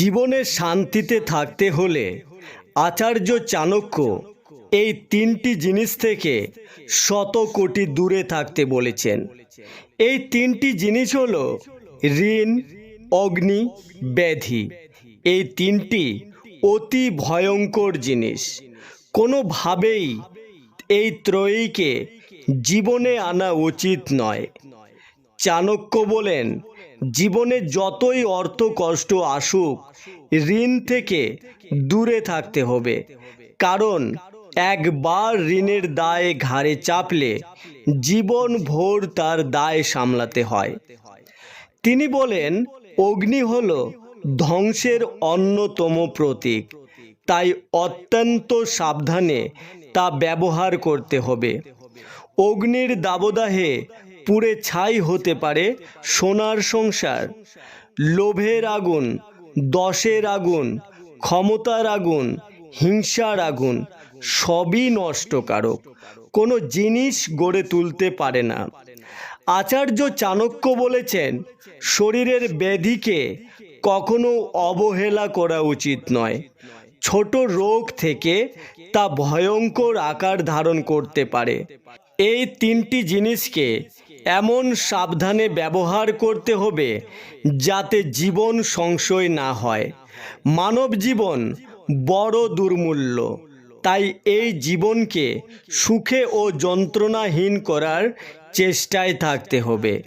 জীবনে শান্তিতে থাকতে হলে আচার্য চাণক্য এই তিনটি জিনিস থেকে শত কোটি দূরে থাকতে বলেছেন। এই তিনটি জিনিস হলো ঋণ, অগ্নি, ব্যাধি। এই তিনটি অতি ভয়ঙ্কর জিনিস। কোনোভাবেই এই ত্রয়ীকে জীবনে আনা উচিত নয়। চাণক্য বলেন, জীবনে যতই অর্থ কষ্ট আসুক, ঋণ থেকে দূরে থাকতে হবে। কারণ, একবার ঋণের দায়ে ঘাড়ে চাপলে জীবন ভোর তার দায় সামলাতে হয়। তিনি বলেন, অগ্নি হল ধ্বংসের অন্যতম প্রতীক। তাই অত্যন্ত সাবধানে তা ব্যবহার করতে হবে। অগ্নির দাবদাহে পুড়ে ছাই হতে পারে সোনার সংসার। লোভের আগুন, দশের আগুন, ক্ষমতার আগুন, হিংসার আগুন, সবই নষ্টকারক। কোনো জিনিস গড়ে তুলতে পারে না। আচার্য চাণক্য বলেছেন, শরীরের ব্যাধিকে কখনো অবহেলা করা উচিত নয়। ছোট রোগ থেকে তা ভয়ঙ্কর আকার ধারণ করতে পারে। এই তিনটি জিনিসকে এমন সাবধানে ব্যবহার করতে হবে যাতে জীবন সংশয় না হয়। মানব জীবন বড় দুর্মূল্য। তাই এই জীবনকে সুখে ও যন্ত্রণাহীন করার চেষ্টায় থাকতে হবে।